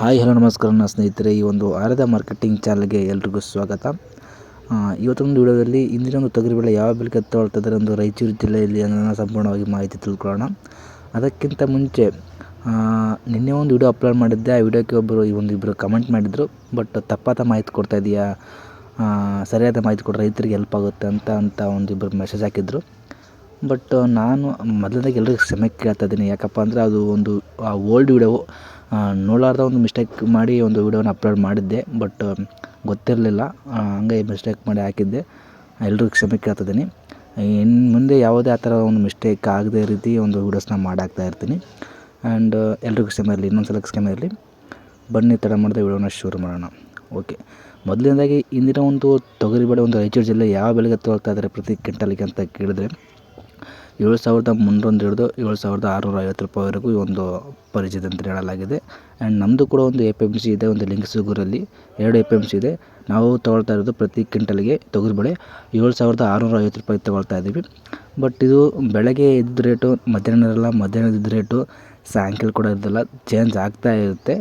Hi, hello, ನಮಸ್ಕಾರ, ನನ್ನ ಸ್ನೇಹಿತರೆ. ಈ ಒಂದು ಆರದ ಮಾರ್ಕೆಟಿಂಗ್ ಚಾನಲ್ಗೆ ಎಲ್ರಿಗೂ ಸ್ವಾಗತ. ಇವತ್ತೊಂದು ವಿಡಿಯೋದಲ್ಲಿ ಇಂದಿನ ಒಂದು ತೊಗರಿಬೇಳೆ ಯಾವ ಬೆಲೆಗೆ ತಗೊಳ್ತಾ ಇದ್ದಾರೆ ಒಂದು ರಾಯಚೂರು ಜಿಲ್ಲೆಯಲ್ಲಿ ಅನ್ನೋದನ್ನ ಸಂಪೂರ್ಣವಾಗಿ ಮಾಹಿತಿ ತಿಳ್ಕೊಳ್ಳೋಣ. ಅದಕ್ಕಿಂತ ಮುಂಚೆ ನಿನ್ನೆ ಒಂದು ವಿಡಿಯೋ ಅಪ್ಲೋಡ್ ಮಾಡಿದ್ದೆ. ಆ ವಿಡಿಯೋಕ್ಕೆ ಒಬ್ಬರು ಈ ಒಂದು ಇಬ್ಬರು ಕಮೆಂಟ್ ಮಾಡಿದರು. ಬಟ್ ತಪ್ಪಾದ ಮಾಹಿತಿ ಕೊಡ್ತಾ ಇದೆಯಾ? ಸರಿಯಾದ ಮಾಹಿತಿ ಕೊಟ್ಟರೆ ರೈತರಿಗೆ ಹೆಲ್ಪ್ ಆಗುತ್ತೆ ಅಂತ ಅಂತ ಒಂದು ಮೆಸೇಜ್ ಹಾಕಿದ್ರು. ಬಟ್ ನಾನು ಮೊದಲನೇದಾಗಿ ಎಲ್ಲರಿಗೂ ಕ್ಷಮೆ ಕೇಳ್ತಾ ಇದ್ದೀನಿ. ಯಾಕಪ್ಪ ಅಂದರೆ ಅದು ಒಂದು ಓಲ್ಡ್ ವಿಡಿಯೋ ನೋಡಲಾರ್ದ ಒಂದು ಮಿಸ್ಟೇಕ್ ಮಾಡಿ ಒಂದು ವಿಡಿಯೋನ ಅಪ್ಲೋಡ್ ಮಾಡಿದ್ದೆ ಬಟ್ ಗೊತ್ತಿರಲಿಲ್ಲ. ಹಂಗೆ ಮಿಸ್ಟೇಕ್ ಮಾಡಿ ಹಾಕಿದ್ದೆ. ಎಲ್ರಿಗೂ ಕ್ಷಮೆ ಕೇಳ್ತಿದ್ದೀನಿ ಇನ್ನು ಮುಂದೆ ಯಾವುದೇ ಆ ಥರ ಒಂದು ಮಿಸ್ಟೇಕ್ ಆಗದೇ ರೀತಿ ಒಂದು ವೀಡಿಯೋಸ್ನ ಮಾಡಾಕ್ತಾ ಇರ್ತೀನಿ. ಆ್ಯಂಡ್ ಎಲ್ರಿಗೂ ಕ್ಷಮೆ ಇರಲಿ ಇನ್ನೊಂದು ಸಲ ಕ್ಷಮೆ ಇರಲಿ. ಬನ್ನಿ ತಡ ಮಾಡಿದ ವೀಡಿಯೋನ ಶುರು ಮಾಡೋಣ. ಓಕೆ ಮೊದಲನೇದಾಗಿ ಇಂದಿನ ಒಂದು ತೊಗರಿಬೇಳೆ ಒಂದು ರಾಯಚೂರು ಜಿಲ್ಲೆ ಯಾವ ಬೆಳೆಗೆ ತಗೊಳ್ತಾ ಇದ್ದಾರೆ ಪ್ರತಿ ಕ್ವಿಂಟಲ್ಗೆ ಅಂತ ಕೇಳಿದ್ರೆ ಏಳು ಸಾವಿರದ ಮುನ್ನೂರೊಂದು ಹಿಡಿದು ಏಳು ಸಾವಿರದ ಆರುನೂರ ಐವತ್ತು ರೂಪಾಯಿವರೆಗೂ ಈ ಒಂದು ಪರಿಚಿತ ಅಂತ ಹೇಳಲಾಗಿದೆ. ಆ್ಯಂಡ್ ನಮ್ಮದು ಕೂಡ ಒಂದು ಎ ಪಿ ಎಂ ಸಿ ಇದೆ, ಒಂದು ಲಿಂಗಸೂಗೂರಲ್ಲಿ ಎರಡು ಎ ಪಿ ಎಂ ಸಿ ಇದೆ. ನಾವು ತೊಗೊಳ್ತಾ ಇರೋದು ಪ್ರತಿ ಕ್ವಿಂಟಲ್ಗೆ ತೊಗರಿಬೇಳೆ. ಏಳು ಸಾವಿರದ ಆರುನೂರ ಐವತ್ತು ರೂಪಾಯಿ ತೊಗೊಳ್ತಾ ಇದ್ದೀವಿ. ಬಟ್ ಇದು ಬೆಳಗ್ಗೆ ಇದ್ದ ರೇಟು, ಮಧ್ಯಾಹ್ನ ಇರಲ್ಲ, ಮಧ್ಯಾಹ್ನದ ಇದ್ದ ರೇಟು, ಸಾಯಂಕಾಲ ಕೂಡ ಇರೋದಿಲ್ಲ ಚೇಂಜ್ ಆಗ್ತಾ ಇರುತ್ತೆ.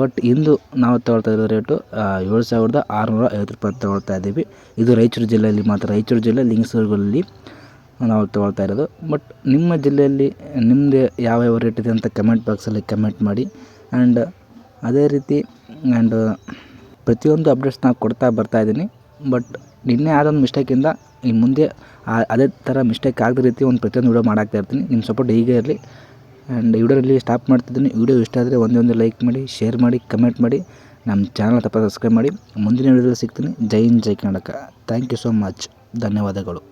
ಬಟ್ ಇಂದು ನಾವು ತೊಗೊಳ್ತಾ ಇರೋ ರೇಟು ಏಳು ಸಾವಿರದ ಆರುನೂರ ಐವತ್ತು ರೂಪಾಯಿ ತೊಗೊಳ್ತಾ ಇದ್ದೀವಿ. ಇದು ರಾಯಚೂರು ಜಿಲ್ಲೆಯಲ್ಲಿ ಮಾತ್ರ, ರಾಯಚೂರು ಜಿಲ್ಲೆ ಲಿಂಗಸೂರಲ್ಲಿ ನಾವು ತೊಗೊಳ್ತಾ ಇರೋದು. ಬಟ್ ನಿಮ್ಮ ಜಿಲ್ಲೆಯಲ್ಲಿ ನಿಮ್ಮದು ಯಾವ ಯಾವ ರೇಟ್ ಇದೆ ಅಂತ ಕಮೆಂಟ್ ಬಾಕ್ಸಲ್ಲಿ ಕಮೆಂಟ್ ಮಾಡಿ. ಆ್ಯಂಡ್ ಅದೇ ರೀತಿ ಆ್ಯಂಡ್ ಪ್ರತಿಯೊಂದು ಅಪ್ಡೇಟ್ಸ್ ನಾನು ಕೊಡ್ತಾ ಬರ್ತಾ ಇದ್ದೀನಿ. ಬಟ್ ನಿನ್ನೆ ಆದೊಂದು ಮಿಸ್ಟೇಕಿಂದ ಈ ಮುಂದೆ ಅದೇ ಥರ ಮಿಸ್ಟೇಕ್ ಆಗದ ರೀತಿ ಒಂದು ಪ್ರತಿಯೊಂದು ವೀಡಿಯೋ ಮಾಡಾಕ್ತಾ ಇರ್ತೀನಿ. ನಿಮ್ಮ ಸಪೋರ್ಟ್ ಹೀಗೆ ಇರಲಿ. ಆ್ಯಂಡ್ ವೀಡಿಯೋನಲ್ಲಿ ಸ್ಟಾಪ್ ಮಾಡ್ತಿದ್ದೀನಿ. ವೀಡಿಯೋ ಇಷ್ಟ ಆದರೆ ಒಂದೇ ಒಂದು ಲೈಕ್ ಮಾಡಿ ಶೇರ್ ಮಾಡಿ ಕಮೆಂಟ್ ಮಾಡಿ. ನಮ್ಮ ಚಾನಲ್ ತಪ್ಪ ಸಬ್ಸ್ಕ್ರೈಬ್ ಮಾಡಿ. ಮುಂದಿನ ವೀಡಿಯೋದಲ್ಲಿ ಸಿಗ್ತೀನಿ. ಜೈ ಹಿಂದ್, ಜೈ Karnataka. Thank you so much ಧನ್ಯವಾದಗಳು.